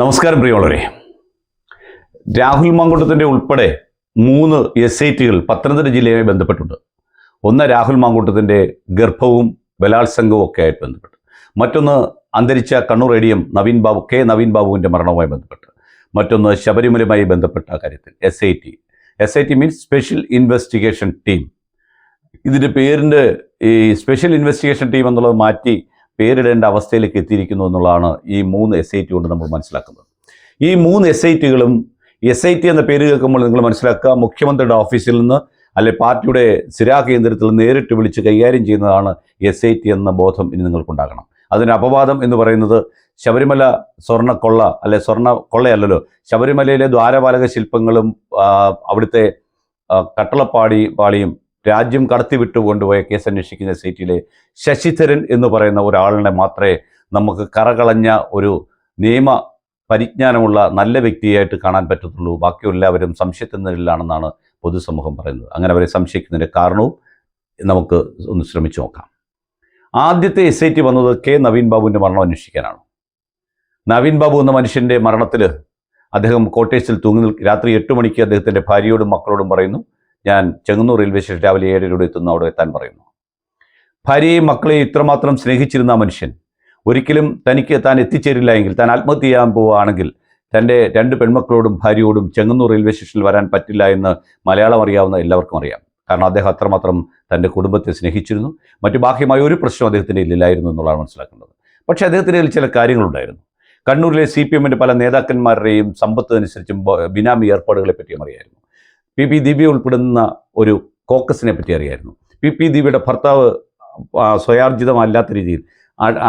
നമസ്കാരം പ്രിയമുള്ളവരെ. രാഹുൽ മാങ്കൂട്ടത്തിന്റെ ഉൾപ്പെടെ മൂന്ന് എസ് ഐ ടികൾ പത്തനംതിട്ട ജില്ലയുമായി ബന്ധപ്പെട്ടുണ്ട്. ഒന്ന് രാഹുൽ മാങ്കൂട്ടത്തിന്റെ ഗർഭവും ബലാത്സംഗവും ഒക്കെ ആയിട്ട് ബന്ധപ്പെട്ട്. മറ്റൊന്ന് അന്തരിച്ച കണ്ണൂർ എം നവീൻ ബാബു കെ നവീൻ ബാബുവിന്റെ മരണവുമായി ബന്ധപ്പെട്ട്. മറ്റൊന്ന് ശബരിമലയുമായി ബന്ധപ്പെട്ട കാര്യത്തിൽ S I T S I T means special investigation team ഇതിന്റെ പേരിന്റെ ഈ സ്പെഷ്യൽ ഇൻവെസ്റ്റിഗേഷൻ ടീം എന്നുള്ളത് മാറ്റി പേരിടേണ്ട അവസ്ഥയിലേക്ക് എത്തിയിരിക്കുന്നു എന്നുള്ളതാണ് ഈ മൂന്ന് എസ് ഐ ടി കൊണ്ട് നമ്മൾ മനസ്സിലാക്കുന്നത്. ഈ മൂന്ന് എസ് ഐ ടികളും എസ് ഐ ടി എന്ന പേര് കേൾക്കുമ്പോൾ നിങ്ങൾ മനസ്സിലാക്കുക മുഖ്യമന്ത്രിയുടെ ഓഫീസിൽ നിന്ന് അല്ലെ പാർട്ടിയുടെ സിരാ കേന്ദ്രത്തിൽ നേരിട്ട് വിളിച്ച് കൈകാര്യം ചെയ്യുന്നതാണ് എസ് ഐ ടി എന്ന ബോധം ഇനി നിങ്ങൾക്കുണ്ടാകണം. അതിന് അപവാദം എന്ന് പറയുന്നത് ശബരിമല സ്വർണക്കൊള്ള അല്ലെ സ്വർണ കൊള്ളയല്ലല്ലോ ശബരിമലയിലെ ദ്വാരപാലക ശില്പങ്ങളും അവിടുത്തെ കട്ടളപ്പാടി പാളിയും രാജ്യം കടത്തിവിട്ടു കൊണ്ടുപോയ കേസ് അന്വേഷിക്കുന്ന സീറ്റിലെ ശശിധരൻ എന്ന് പറയുന്ന ഒരാളിനെ മാത്രമേ നമുക്ക് കറകളഞ്ഞ ഒരു നിയമ പരിജ്ഞാനമുള്ള നല്ല വ്യക്തിയായിട്ട് കാണാൻ പറ്റത്തുള്ളൂ. ബാക്കി എല്ലാവരും സംശയത്തിനിലാണെന്നാണ് പൊതുസമൂഹം പറയുന്നത്. അങ്ങനെ അവരെ സംശയിക്കുന്നതിന്റെ കാരണവും നമുക്ക് ഒന്ന് ശ്രമിച്ചു നോക്കാം. ആദ്യത്തെ എസ് ഐ ടി വന്നത് കെ നവീൻ ബാബുവിന്റെ മരണം അന്വേഷിക്കാനാണ്. നവീൻ ബാബു എന്ന മനുഷ്യന്റെ മരണത്തിൽ അദ്ദേഹം കോട്ടേഴ്സിൽ തൂങ്ങി രാത്രി എട്ട് മണിക്ക് അദ്ദേഹത്തിന്റെ ഭാര്യയോടും മക്കളോടും പറയുന്നു ഞാൻ ചെങ്ങന്നൂർ റെയിൽവേ സ്റ്റേഷൻ രാവിലെ ഏഴരയോടെ എത്തുന്നു. അവിടെ എത്താൻ പറയുന്നു. ഭാര്യയും മക്കളെയും ഇത്രമാത്രം സ്നേഹിച്ചിരുന്ന മനുഷ്യൻ ഒരിക്കലും തനിക്ക് താൻ എത്തിച്ചേരില്ല എങ്കിൽ താൻ ആത്മഹത്യ ചെയ്യാൻ പോവുകയാണെങ്കിൽ തന്റെ രണ്ട് പെൺമക്കളോടും ഭാര്യയോടും ചെങ്ങന്നൂർ റെയിൽവേ സ്റ്റേഷനിൽ വരാൻ പറ്റില്ല എന്ന് മലയാളം അറിയാവുന്ന എല്ലാവർക്കും അറിയാം. കാരണം അദ്ദേഹം അത്രമാത്രം തന്റെ കുടുംബത്തെ സ്നേഹിച്ചിരുന്നു. മറ്റു ബാഹ്യമായ ഒരു പ്രശ്നം അദ്ദേഹത്തിന്റെ ഇല്ലായിരുന്നു എന്നുള്ളതാണ് മനസ്സിലാക്കേണ്ടത്. പക്ഷേ അദ്ദേഹത്തിന്റെ ചില കാര്യങ്ങളുണ്ടായിരുന്നു. കണ്ണൂരിലെ സി പി എമ്മിന്റെ പല നേതാക്കന്മാരുടെയും സമ്പത്ത് അനുസരിച്ചും ബിനാമി ഏർപ്പാടുകളെ പറ്റിയും അറിയായിരുന്നു. പി പി ദിവ്യ ഉൾപ്പെടുന്ന ഒരു കോക്കസിനെ പറ്റി അറിയായിരുന്നു. പി പി ദിവ്യയുടെ ഭർത്താവ് സ്വയാർജിതമല്ലാത്ത രീതിയിൽ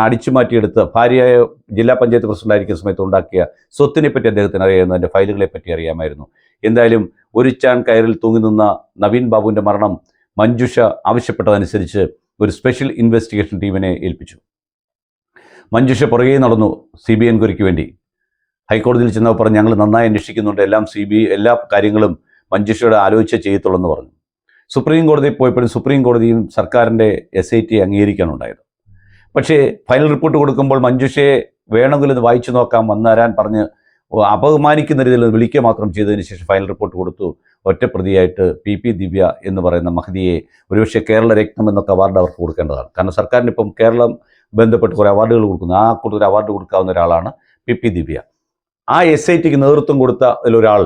അടിച്ചു മാറ്റിയെടുത്ത് ഭാര്യയായ ജില്ലാ പഞ്ചായത്ത് പ്രസിഡന്റായിരിക്കുന്ന സമയത്ത് ഉണ്ടാക്കിയ സ്വത്തിനെ പറ്റി അദ്ദേഹത്തിന് അറിയാവുന്ന അതിന്റെ ഫയലുകളെ പറ്റി അറിയാമായിരുന്നു. എന്തായാലും ഒരു ചാൻ കയറിൽ തൂങ്ങി നിന്ന നവീൻ ബാബുവിന്റെ മരണം മഞ്ജുഷ ആവശ്യപ്പെട്ടതനുസരിച്ച് ഒരു സ്പെഷ്യൽ ഇൻവെസ്റ്റിഗേഷൻ ടീമിനെ ഏൽപ്പിച്ചു. മഞ്ജുഷ പുറകെ നടന്നു സി ബി എൻക്വയറിക്ക് വേണ്ടി. ഹൈക്കോടതിയിൽ ചെന്നപ്പോൾ പറഞ്ഞു ഞങ്ങൾ നന്നായി അന്വേഷിക്കുന്നുണ്ട്. എല്ലാം സി ബി എല്ലാ കാര്യങ്ങളും മഞ്ജുഷയുടെ ആലോചിച്ചേ ചെയ്യത്തുള്ളൂ എന്ന് പറഞ്ഞു. സുപ്രീം കോടതി പോയപ്പോഴും സുപ്രീം കോടതിയും സർക്കാരിന്റെ എസ് ഐ ടി അംഗീകരിക്കാനുണ്ടായത് പക്ഷേ ഫൈനൽ റിപ്പോർട്ട് കൊടുക്കുമ്പോൾ മഞ്ജുഷയെ വേണമെങ്കിൽ ഇത് വായിച്ചു നോക്കാം വന്നുതരാൻ പറഞ്ഞ് അപമാനിക്കുന്ന രീതിയിൽ വിളിക്കുക മാത്രം ചെയ്തതിന് ശേഷം ഫൈനൽ റിപ്പോർട്ട് കൊടുത്തു. ഒറ്റപ്രതിയായിട്ട് പി പി ദിവ്യ എന്ന് പറയുന്ന മഹതിയെ ഒരുപക്ഷെ കേരള രത്നം എന്നൊക്കെ അവാർഡ് അവർക്ക് കൊടുക്കേണ്ടതാണ്. കാരണം സർക്കാരിന് ഇപ്പം കേരളം ബന്ധപ്പെട്ട് കുറേ അവാർഡുകൾ കൊടുക്കുന്നു. ആ കൂടുതൽ അവാർഡ് കൊടുക്കാവുന്ന ഒരാളാണ് പി പി ദിവ്യ. ആ എസ് ഐ ടിക്ക് നേതൃത്വം കൊടുത്ത അതിലൊരാൾ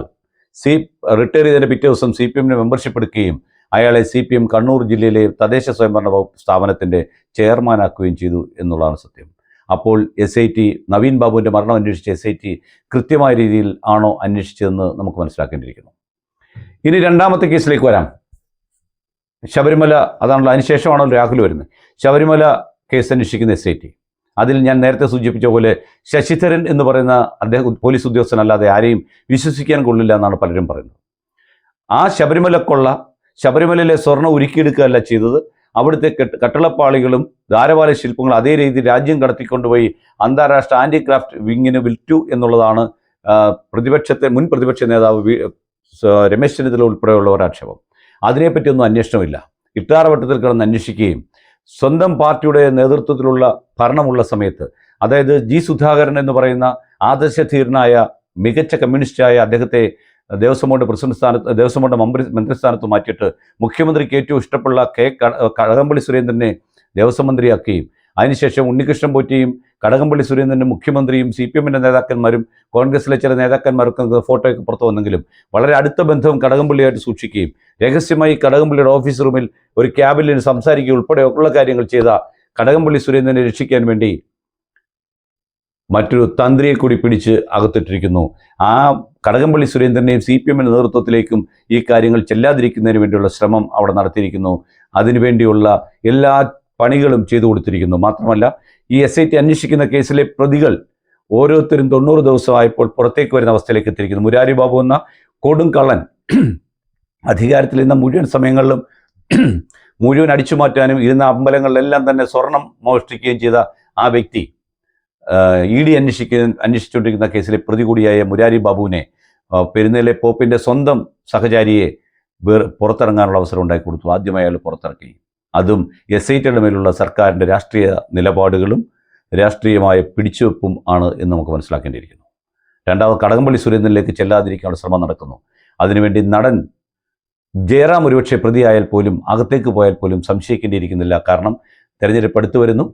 സി റിട്ടയർ ചെയ്തതിന്റെ പിറ്റേ ദിവസം സി പി എമ്മിന് മെമ്പർഷിപ്പ് എടുക്കുകയും അയാളെ സി പി എം കണ്ണൂർ ജില്ലയിലെ തദ്ദേശ സ്വയംഭരണ വകുപ്പ് സ്ഥാപനത്തിന്റെ ചെയർമാനാക്കുകയും ചെയ്തു എന്നുള്ളതാണ് സത്യം. അപ്പോൾ എസ് ഐ ടി നവീൻ ബാബുവിന്റെ മരണം അന്വേഷിച്ച എസ് ഐ ടി കൃത്യമായ രീതിയിൽ ആണോ അന്വേഷിച്ചതെന്ന് നമുക്ക് മനസ്സിലാക്കേണ്ടിയിരിക്കുന്നു. ഇനി രണ്ടാമത്തെ കേസിലേക്ക് വരാം. ശബരിമല അതാണല്ലോ അതിനുശേഷമാണല്ലോ രാഹുൽ വരുന്നത്. ശബരിമല കേസ് അന്വേഷിക്കുന്ന എസ് ഐ ടി അതിൽ ഞാൻ നേരത്തെ സൂചിപ്പിച്ച പോലെ ശശിധരൻ എന്ന് പറയുന്ന അദ്ദേഹം പോലീസ് ഉദ്യോഗസ്ഥനല്ലാതെ ആരെയും വിശ്വസിക്കാൻ കൊള്ളില്ല എന്നാണ് പലരും പറയുന്നത്. ആ ശബരിമല കൊള്ള ശബരിമലയിലെ സ്വർണം ഉരുക്കിയെടുക്കുകയല്ല ചെയ്തത്. അവിടുത്തെ കെട്ട് കട്ടളപ്പാളികളും ധാരവാല ശില്പങ്ങളും അതേ രീതിയിൽ രാജ്യം കടത്തിക്കൊണ്ടുപോയി അന്താരാഷ്ട്ര ആന്റിക്രാഫ്റ്റ് വിങ്ങിന് വിൽറ്റു എന്നുള്ളതാണ് പ്രതിപക്ഷത്തെ മുൻ പ്രതിപക്ഷ നേതാവ് രമേശ് ചെന്നിത്തല ഉൾപ്പെടെയുള്ളവരുടെ ആക്ഷേപം. അതിനെപ്പറ്റിയൊന്നും അന്വേഷണമില്ല. ഇട്ടാറവട്ടത്തിൽ കിടന്ന് അന്വേഷിക്കുകയും സ്വന്തം പാർട്ടിയുടെ നേതൃത്വത്തിലുള്ള ഭരണമുള്ള സമയത്ത് അതായത് ജി സുധാകരൻ എന്ന് പറയുന്ന ആദർശധീരനായ മികച്ച കമ്മ്യൂണിസ്റ്റായ അദ്ദേഹത്തെ ദേവസ്വം ബോർഡ് പ്രസിഡന്റ് സ്ഥാനത്ത് ദേവസ്വം ബോർഡ് മന്ത്രി മന്ത്രിസ്ഥാനത്ത് മാറ്റിയിട്ട് മുഖ്യമന്ത്രിക്ക് ഏറ്റവും ഇഷ്ടമുള്ള കെ കട- കടകംപള്ളി സുരേന്ദ്രനെ ദേവസ്വം മന്ത്രിയാക്കുകയും അതിനുശേഷം ഉണ്ണികൃഷ്ണൻ പോറ്റിയും കടകംപള്ളി സുരേന്ദ്രന്റെ മുഖ്യമന്ത്രിയും സി പി എമ്മിന്റെ നേതാക്കന്മാരും കോൺഗ്രസിലെ ചില നേതാക്കന്മാർക്ക് ഫോട്ടോയൊക്കെ പുറത്തു വന്നെങ്കിലും വളരെ അടുത്ത ബന്ധവും കടകംപള്ളിയായിട്ട് സൂക്ഷിക്കുകയും രഹസ്യമായി കടകംപള്ളിയുടെ ഓഫീസ് റൂമിൽ ഒരു ക്യാബിനിൽ സംസാരിക്കുക ഉൾപ്പെടെയുള്ള കാര്യങ്ങൾ ചെയ്ത കടകംപള്ളി സുരേന്ദ്രനെ രക്ഷിക്കാൻ വേണ്ടി മറ്റൊരു തന്ത്രിയെ കൂടി പിടിച്ച് അകത്തിട്ടിരിക്കുന്നു. ആ കടകംപള്ളി സുരേന്ദ്രനെയും സി പി എമ്മിന്റെ നേതൃത്വത്തിലേക്കും ഈ കാര്യങ്ങൾ ചെല്ലാതിരിക്കുന്നതിന് വേണ്ടിയുള്ള ശ്രമം അവിടെ നടത്തിയിരിക്കുന്നു. അതിനുവേണ്ടിയുള്ള എല്ലാ പണികളും ചെയ്തു കൊടുത്തിരിക്കുന്നു. മാത്രമല്ല ഈ എസ് ഐ ടി അന്വേഷിക്കുന്ന കേസിലെ പ്രതികൾ ഓരോരുത്തരും തൊണ്ണൂറ് ദിവസമായപ്പോൾ പുറത്തേക്ക് വരുന്ന അവസ്ഥയിലേക്ക് എത്തിയിരിക്കുന്നു. മുരാരി ബാബു എന്ന കൊടും കള്ളൻ അധികാരത്തിൽ ഇരുന്ന മുഴുവൻ സമയങ്ങളിലും മുഴുവൻ അടിച്ചു മാറ്റാനും ഇരുന്ന അമ്പലങ്ങളിലെല്ലാം തന്നെ സ്വർണം മോഷ്ടിക്കുകയും ചെയ്ത ആ വ്യക്തി ഇ ഡി അന്വേഷിക്കുന്ന അന്വേഷിച്ചുകൊണ്ടിരിക്കുന്ന കേസിലെ പ്രതി കൂടിയായ മുരാരി ബാബുവിനെ പെരുന്നേലെ പോപ്പിന്റെ സ്വന്തം സഹചാരിയെ പുറത്തിറങ്ങാനുള്ള അവസരം ഉണ്ടാക്കി കൊടുത്തു. ആദ്യമായി അയാൾ പുറത്തിറക്കി. അതും എസ് ഐ ടിയുടെ മേലുള്ള സർക്കാരിന്റെ രാഷ്ട്രീയ നിലപാടുകളും രാഷ്ട്രീയമായ പിടിച്ചുവെപ്പും ആണ് എന്ന് നമുക്ക് മനസ്സിലാക്കേണ്ടിയിരിക്കുന്നു. രണ്ടാമത് കടകംപള്ളി സുരേന്ദ്രനിലേക്ക് ചെല്ലാതിരിക്കാനുള്ള ശ്രമം നടക്കുന്നു. അതിനുവേണ്ടി നടൻ ജയറാം ഒരുപക്ഷെ പ്രതിയായാൽ പോലും അകത്തേക്ക് പോയാൽ പോലും സംശയിക്കേണ്ടിയിരിക്കുന്നില്ല. കാരണം തെരഞ്ഞെടുപ്പ് അടുത്തു വരുന്നു.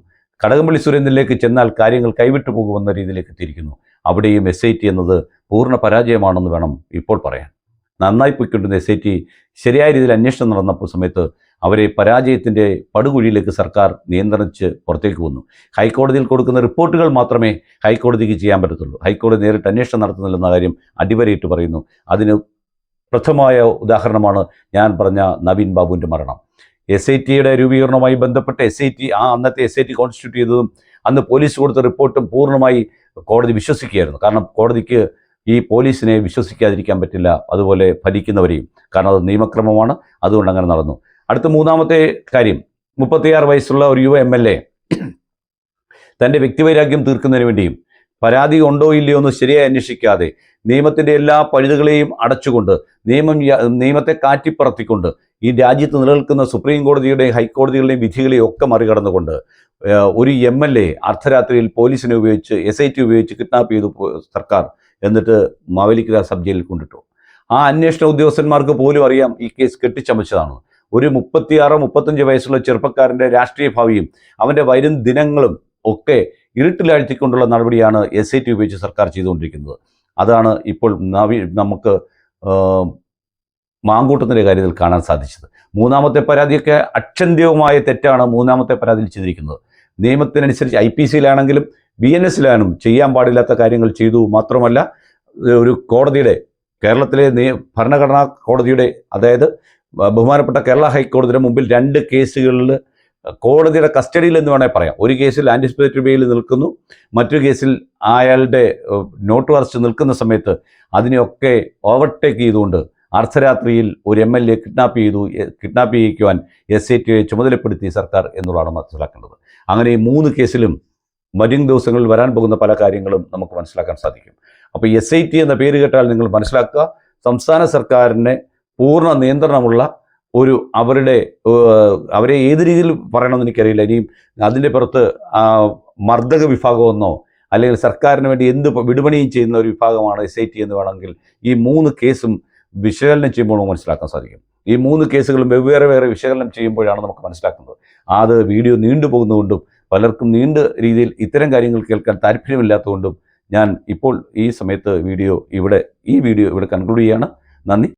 കടകംപള്ളി സുരേന്ദ്രനിലേക്ക് ചെന്നാൽ കാര്യങ്ങൾ കൈവിട്ടു പോകുമെന്ന രീതിയിലേക്ക് എത്തിയിരിക്കുന്നു. അവിടെയും എസ് ഐ ടി എന്നത് പൂർണ പരാജയമാണെന്ന് വേണം ഇപ്പോൾ പറയാൻ. നന്നായി പോയിക്കൊണ്ടിരുന്ന എസ് ഐ ടി ശരിയായ രീതിയിൽ അന്വേഷണം നടന്നപ്പോൾ സമയത്ത് അവരെ പരാജയത്തിന്റെ പടുകുഴിയിലേക്ക് സർക്കാർ നിയന്ത്രിച്ച് പുറത്തേക്ക് വന്നു. ഹൈക്കോടതിയിൽ കൊടുക്കുന്ന റിപ്പോർട്ടുകൾ മാത്രമേ ഹൈക്കോടതിക്ക് ചെയ്യാൻ പറ്റത്തുള്ളൂ. ഹൈക്കോടതി നേരിട്ട് അന്വേഷണം നടത്തുന്നില്ലെന്ന കാര്യം അടിവരയിട്ട് പറയുന്നു. അതിന് പ്രഥമമായ ഉദാഹരണമാണ് ഞാൻ പറഞ്ഞ നവീൻ ബാബുവിന്റെ മരണം. എസ് ഐ ടിയുടെ രൂപീകരണവുമായി ബന്ധപ്പെട്ട് എസ് ഐ ടി ആ അന്നത്തെ എസ് ഐ ടി കോൺസ്റ്റിറ്റ്യൂട്ട് ചെയ്തതും അന്ന് പോലീസ് കൊടുത്ത റിപ്പോർട്ടും പൂർണമായി കോടതി വിശ്വസിക്കുകയായിരുന്നു. കാരണം കോടതിക്ക് ഈ പോലീസിനെ വിശ്വസിക്കാതിരിക്കാൻ പറ്റില്ല. അതുപോലെ ഭരിക്കുന്നവരെയും. കാരണം അത് നിയമക്രമമാണ്. അതുകൊണ്ട് അങ്ങനെ നടന്നു. അടുത്ത മൂന്നാമത്തെ കാര്യം മുപ്പത്തിയാറ് വയസ്സുള്ള ഒരു യുവ എം എൽ എ തന്റെ വ്യക്തിവൈരാഗ്യം തീർക്കുന്നതിന് വേണ്ടിയും പരാതി ഉണ്ടോ ഇല്ലയോ എന്ന് ശരിയായി അന്വേഷിക്കാതെ നിയമത്തിന്റെ എല്ലാ പഴുതുകളെയും അടച്ചുകൊണ്ട് നിയമം നിയമത്തെ കാറ്റിപ്പറത്തിക്കൊണ്ട് ഈ രാജ്യത്ത് നിലനിൽക്കുന്ന സുപ്രീം കോടതിയുടെയും ഹൈക്കോടതികളുടെയും വിധികളെയും ഒക്കെ മറികടന്നുകൊണ്ട് ഒരു എം എൽ എ അർദ്ധരാത്രിയിൽ പോലീസിനെ ഉപയോഗിച്ച് എസ് ഐ ടി ഉപയോഗിച്ച് കിഡ്നാപ്പ് ചെയ്തു സർക്കാർ എന്നിട്ട് മാവേലിക്കര സബ് ജയിലിൽ കൊണ്ടിട്ടു. ആ അന്വേഷണ ഉദ്യോഗസ്ഥന്മാർക്ക് പോലും അറിയാം ഈ കേസ് കെട്ടിച്ചമച്ചതാണ് ഒരു മുപ്പത്തിയാറ് മുപ്പത്തഞ്ച് വയസ്സുള്ള ചെറുപ്പക്കാരന്റെ രാഷ്ട്രീയ ഭാവിയും അവന്റെ വരും ദിനങ്ങളും ഒക്കെ ഇരുട്ടിലാഴ്ത്തിക്കൊണ്ടുള്ള നടപടിയാണ് എസ് ഐ ടി ഉപയോഗിച്ച് സർക്കാർ ചെയ്തുകൊണ്ടിരിക്കുന്നത്. അതാണ് ഇപ്പോൾ നവി നമുക്ക് മാങ്കൂട്ടത്തിന്റെ കാര്യത്തിൽ കാണാൻ സാധിച്ചത്. മൂന്നാമത്തെ പരാതിയൊക്കെ അക്ഷന്ത്യവുമായ തെറ്റാണ് മൂന്നാമത്തെ പരാതിയിൽ ചെയ്തിരിക്കുന്നത്. നിയമത്തിനനുസരിച്ച് ഐ പി സിയിലാണെങ്കിലും ബി എൻ എസിലാണും ചെയ്യാൻ പാടില്ലാത്ത കാര്യങ്ങൾ ചെയ്തു മാത്രമല്ല ഒരു കോടതിയുടെ കേരളത്തിലെ ഭരണഘടനാ കോടതിയുടെ അതായത് ബഹുമാനപ്പെട്ട കേരള ഹൈക്കോടതിയുടെ മുമ്പിൽ രണ്ട് കേസുകളിൽ കോടതിയുടെ കസ്റ്റഡിയിൽ എന്ന് വേണേൽ പറയാം. ഒരു കേസിൽ ആന്റിസിപ്പേറ്ററി ബെയിൽ നിൽക്കുന്നു മറ്റൊരു കേസിൽ അയാളുടെ നോട്ട് അറസ്റ്റ് നിൽക്കുന്ന സമയത്ത് അതിനെയൊക്കെ ഓവർടേക്ക് ചെയ്തുകൊണ്ട് അർദ്ധരാത്രിയിൽ ഒരു എം എൽ എ കിഡ്നാപ്പ് ചെയ്തു കിഡ്നാപ്പ് ചെയ്യിക്കുവാൻ എസ് ഐ ടിയെ ചുമതലപ്പെടുത്തി സർക്കാർ എന്നുള്ളതാണ് മനസ്സിലാക്കേണ്ടത്. അങ്ങനെ ഈ മൂന്ന് കേസിലും വരും ദിവസങ്ങളിൽ വരാൻ പോകുന്ന പല കാര്യങ്ങളും നമുക്ക് മനസ്സിലാക്കാൻ സാധിക്കും. അപ്പോൾ എസ് ഐ ടി എന്ന പേര് കേട്ടാൽ നിങ്ങൾ മനസ്സിലാക്കുക. സംസ്ഥാന സർക്കാരിനെ പൂർണ നിയന്ത്രണമുള്ള ഒരു അവരുടെ അവരെ ഏത് രീതിയിൽ പറയണമെന്ന് എനിക്കറിയില്ല. ഇനിയും അതിന്റെ പുറത്ത് മർദ്ദക വിഭാഗമെന്നോ അല്ലെങ്കിൽ സർക്കാരിന് വേണ്ടി എന്ത് വിടുപണിയും ചെയ്യുന്ന ഒരു വിഭാഗമാണ് എസ് ഐ ടി എന്ന് വേണമെങ്കിൽ ഈ മൂന്ന് കേസും വിശകലനം ചെയ്യുമ്പോൾ നമുക്ക് മനസ്സിലാക്കാൻ സാധിക്കും. ഈ മൂന്ന് കേസുകളും വെവ്വേറെ വേറെ വിശകലനം ചെയ്യുമ്പോഴാണ് നമുക്ക് മനസ്സിലാക്കുന്നത്. അത് വീഡിയോ നീണ്ടുപോകുന്നതുകൊണ്ടും പലർക്കും നീണ്ട രീതിയിൽ ഇത്തരം കാര്യങ്ങൾ കേൾക്കാൻ താല്പര്യമില്ലാത്തതുകൊണ്ടും ഞാൻ ഇപ്പോൾ ഈ സമയത്ത് വീഡിയോ ഇവിടെ ഈ വീഡിയോ ഇവിടെ കൺക്ലൂഡ് ചെയ്യാണ് നന്ദി.